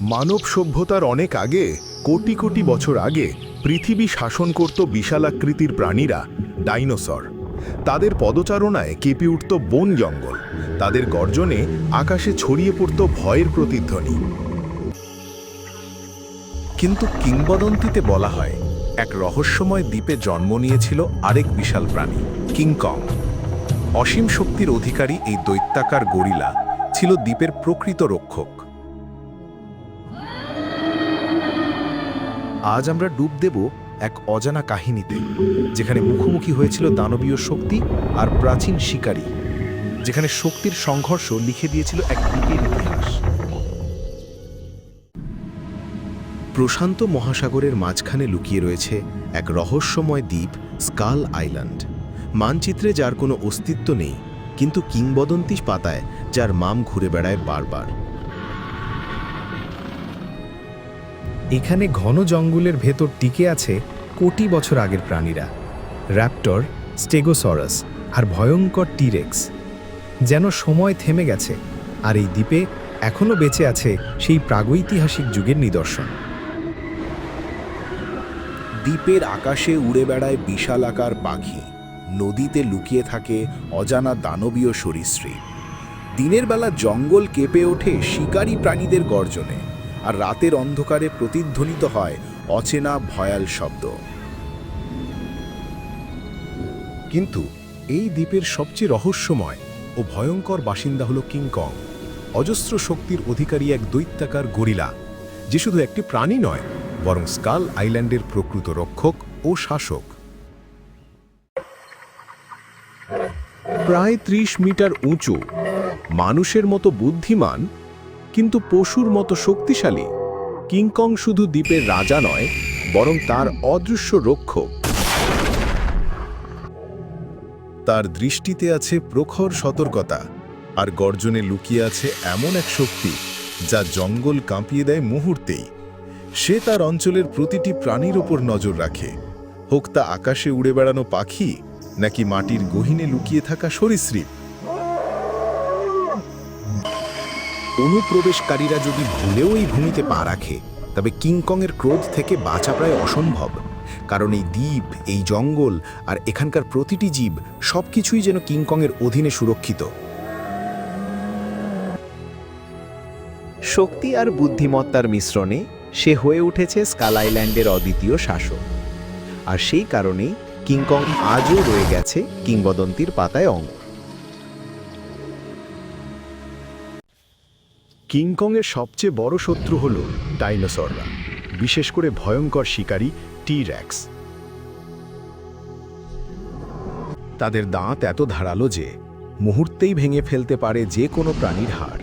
মানব সভ্যতার অনেক আগে, কোটি কোটি বছর আগে, পৃথিবী শাসন করত বিশালাকৃতির প্রাণীরা, ডাইনোসর। তাদের পদচারণায় কেঁপে উঠত বন জঙ্গল। তাদের গর্জনে আকাশে ছড়িয়ে পড়ত ভয়ের প্রতিধ্বনি। কিন্তু কিংবদন্তিতে বলা হয়, এক রহস্যময় দ্বীপে জন্ম নিয়েছিল আরেক বিশাল প্রাণী কিংকং অসীম শক্তির অধিকারী এই দৈত্যাকার গরিলা ছিল দ্বীপের প্রকৃত রক্ষক। আজ আমরা ডুব দেব এক অজানা কাহিনীতে, যেখানে মুখোমুখি হয়েছিল দানবীয় শক্তি আর প্রাচীন শিকারী, যেখানে শক্তির সংঘর্ষ লিখে দিয়েছিল এক দ্বীপের ইতিহাস। প্রশান্ত মহাসাগরের মাঝখানে লুকিয়ে রয়েছে এক রহস্যময় দ্বীপ, স্কাল আইল্যান্ড। মানচিত্রে যার কোনো অস্তিত্ব নেই, কিন্তু কিংবদন্তি পাতায় যার মাম ঘুরে বেড়ায় বারবার। এখানে ঘন জঙ্গলের ভেতর টিকে আছে কোটি বছর আগের প্রাণীরা র্যাপটর স্টেগোসরাস আর ভয়ঙ্কর টিরেক্স যেন সময় থেমে গেছে আর এই দ্বীপে এখনও বেঁচে আছে সেই প্রাগৈতিহাসিক যুগের নিদর্শন। দ্বীপের আকাশে উড়ে বেড়ায় বিশালাকার পাখি, নদীতে লুকিয়ে থাকে অজানা দানবীয় সরীসৃপ। দিনের বেলা জঙ্গল কেঁপে ওঠে শিকারী প্রাণীদের গর্জনে। আর রাতের অন্ধকারে প্রতিধ্বনিত হয় অচেনা ভয়াল শব্দ। কিন্তু এই দ্বীপের সবচেয়ে রহস্যময় ও ভয়ঙ্কর বাসিন্দা হল কিংকং অজস্র শক্তির অধিকারী এক দৈত্যাকার গরিলা, যে শুধু একটি প্রাণী নয়, বরং স্কাল আইল্যান্ডের প্রকৃত রক্ষক ও শাসক। প্রায় ত্রিশ মিটার উঁচু, মানুষের মতো বুদ্ধিমান কিন্তু পশুর মতো শক্তিশালী। কিংকং শুধু দ্বীপের রাজা নয়, বরং তার অদৃশ্য রক্ষক। তার দৃষ্টিতে আছে প্রখর সতর্কতা, আর গর্জনে লুকিয়ে আছে এমন এক শক্তি, যা জঙ্গল কাঁপিয়ে দেয় মুহূর্তেই। সে তার অঞ্চলের প্রতিটি প্রাণীর ওপর নজর রাখে। হোক তা আকাশে উড়ে বেড়ানো পাখি, নাকি মাটির গহিনে লুকিয়ে থাকা সরীসৃপ। অনুপ্রবেশকারীরা যদি ভুলেও এই ভূমিতে পা রাখে, তবে কিংকংয়ের ক্রোধ থেকে বাঁচা প্রায় অসম্ভব। কারণ এই দ্বীপ, এই জঙ্গল আর এখানকার প্রতিটি জীব সবকিছুই যেন কিংকংয়ের অধীনে সুরক্ষিত। শক্তি আর বুদ্ধিমত্তার মিশ্রণে সে হয়ে উঠেছে স্কাল আইল্যান্ডের অদ্বিতীয় শাসক। আর সেই কারণেই কিংকং আজও রয়ে গেছে কিংবদন্তির পাতায় অঙ্গ কিংকংয়ের সবচেয়ে বড় শত্রু হল ডাইনোসররা, বিশেষ করে ভয়ঙ্কর শিকারী টি র্যাক্স তাদের দাঁত এত ধারালো যে মুহূর্তেই ভেঙে ফেলতে পারে যে কোনো প্রাণীর হাড়।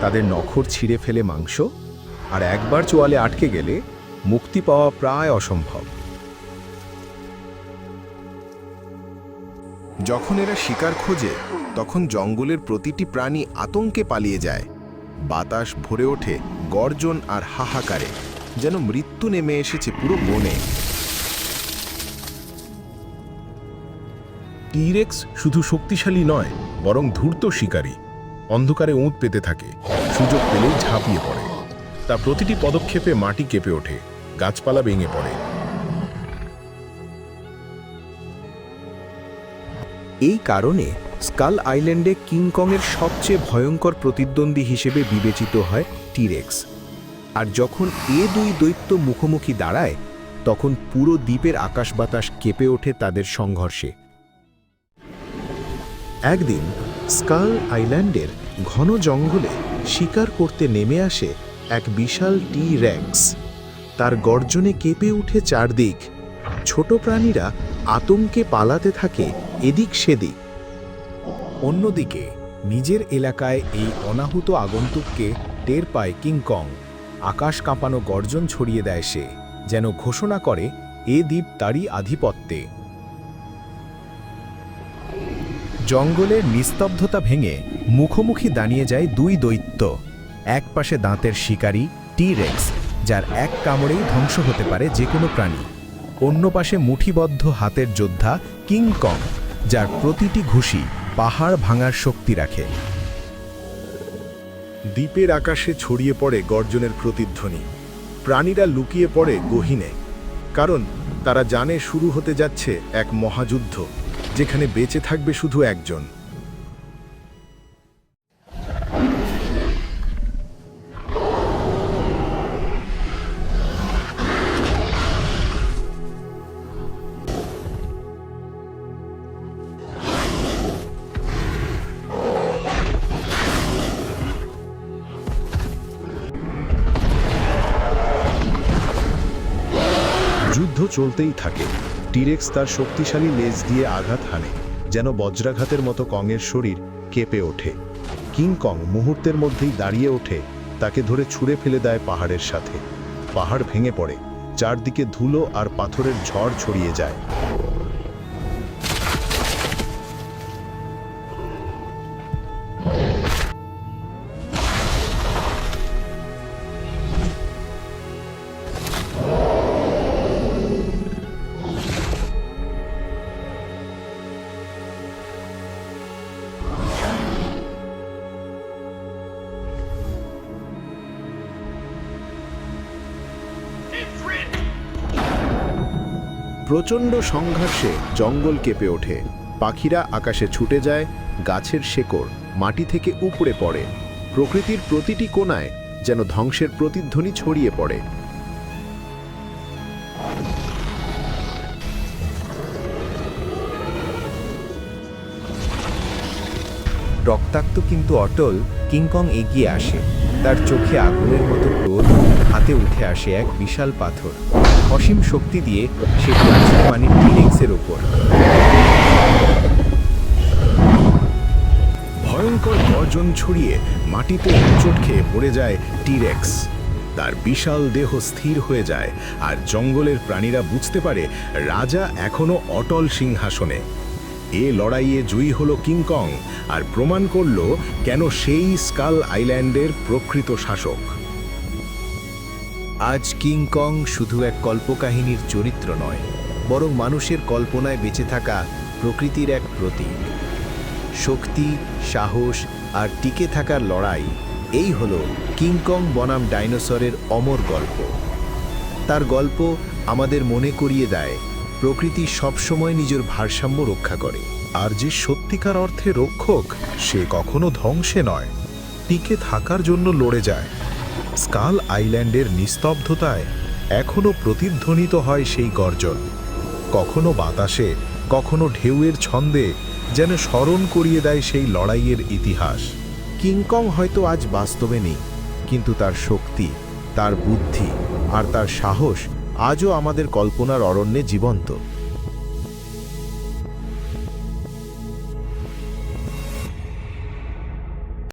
তাদের নখর ছিঁড়ে ফেলে মাংস আর একবার চোয়ালে আটকে গেলে মুক্তি পাওয়া প্রায় অসম্ভব। যখন এরা শিকার খোঁজে, তখন জঙ্গলের প্রতিটি প্রাণী আতঙ্কে পালিয়ে যায়। বাতাস ভরে ওঠে গর্জন আর হাহাকারে, যেন মৃত্যু নেমে এসেছে পুরো বনে। টিরেক্স শুধু শক্তিশালী নয়, বরং ধূর্ত শিকারী। অন্ধকারে উঁত পেতে থাকে, সুযোগ পেলেই ঝাঁপিয়ে পড়ে। তা প্রতিটি পদক্ষেপে মাটি কেঁপে ওঠে, গাছপালা ভেঙে পড়ে। এই কারণে স্কাল আইল্যান্ডে কিংকংয়ের সবচেয়ে ভয়ঙ্কর প্রতিদ্বন্দ্বী হিসেবে বিবেচিত হয় টিরেক্স। আর যখন এ দুই দৈত্য মুখোমুখি দাঁড়ায়, তখন পুরো দ্বীপের আকাশ বাতাস কেঁপে ওঠে তাদের সংঘর্ষে। একদিন স্কাল আইল্যান্ডের ঘন জঙ্গলে শিকার করতে নেমে আসে এক বিশাল টি র্যাক্স তার গর্জনে কেঁপে উঠে চারদিক। ছোট প্রাণীরা আতঙ্কে পালাতে থাকে এদিক সেদিক। অন্যদিকে, নিজের এলাকায় এই অনাহুত আগন্তুককে টের পায় কিংকং আকাশ কাঁপানো গর্জন ছড়িয়ে দেয় সে, যেন ঘোষণা করে, এ দ্বীপ তারই আধিপত্যে। জঙ্গলের নিস্তব্ধতা ভেঙে মুখোমুখি দাঁড়িয়ে যায় দুই দৈত্য। এক পাশে দাঁতের শিকারী টি রেক্স যার এক কামড়েই ধ্বংস হতে পারে যে কোনো প্রাণী। অন্য পাশে মুঠিবদ্ধ হাতের যোদ্ধা কিংকং যার প্রতিটি ঘুষি পাহাড় ভাঙার শক্তি রাখে। দ্বীপের আকাশে ছড়িয়ে পড়ে গর্জনের প্রতিধ্বনি। প্রাণীরা লুকিয়ে পড়ে গহিনে, কারণ তারা জানে শুরু হতে যাচ্ছে এক মহাযুদ্ধ, যেখানে বেঁচে থাকবে শুধু একজন। চলতেই থাকে। টিরেক্স তার শক্তিশালী লেজ দিয়ে আঘাত হানে, যেন বজ্রাঘাতের মতো কংয়ের শরীর কেঁপে ওঠে। কিং কং মুহূর্তের মধ্যেই দাঁড়িয়ে ওঠে, তাকে ধরে ছুঁড়ে ফেলে দেয় পাহাড়ের সাথে। পাহাড় ভেঙে পড়ে, চারদিকে ধুলো আর পাথরের ঝড় ছড়িয়ে যায়। প্রচণ্ড সংঘর্ষে জঙ্গল কেঁপে ওঠে। পাখিরা আকাশে ছুটে যায়, গাছের শেকড় মাটি থেকে উপড়ে পড়ে। প্রকৃতির প্রতিটি কোণায় যেন ধ্বংসের প্রতিধ্বনি ছড়িয়ে পড়ে। রক্তাক্ত কিন্তু অটল কিংকং এগিয়ে আসে। তার চোখে আগুনের মতো ক্রোধ হাতে উঠে আসে এক বিশাল পাথর। অসীম শক্তি দিয়ে সে প্লাস্টিক পানির টিরেক্সের ওপর ভয়ঙ্কর গর্জন ছড়িয়ে মাটিতে হোঁচট খেয়ে পড়ে যায় টিরেক্স। তার বিশাল দেহ স্থির হয়ে যায়, আর জঙ্গলের প্রাণীরা বুঝতে পারে রাজা এখনও অটল সিংহাসনে। এ লড়াইয়ে জয়ী হলো কিংকং আর প্রমাণ করল কেন সেই স্কাল আইল্যান্ডের প্রকৃত শাসক। আজ কিংকং শুধু এক কল্পকাহিনীর চরিত্র নয়, বরং মানুষের কল্পনায় বেঁচে থাকা প্রকৃতির এক প্রতীক। শক্তি, সাহস আর টিকে থাকার লড়াই, এই হলো কিংকং বনাম ডাইনোসরের অমর গল্প। তার গল্প আমাদের মনে করিয়ে দেয়, প্রকৃতি সবসময় নিজের ভারসাম্য রক্ষা করে, আর যে সত্যিকার অর্থে রক্ষক, সে কখনো ধ্বংসে নয়, টিকে থাকার জন্য লড়ে যায়। স্কাল আইল্যান্ডের নিস্তব্ধতায় এখনও প্রতিধ্বনিত হয় সেই গর্জন। কখনো বাতাসে, কখনো ঢেউয়ের ছন্দে যেন স্মরণ করিয়ে দেয় সেই লড়াইয়ের ইতিহাস। কিংকং হয়তো আজ বাস্তবে নেই, কিন্তু তার শক্তি, তার বুদ্ধি আর তার সাহস আজও আমাদের কল্পনার অরণ্যে জীবন্ত।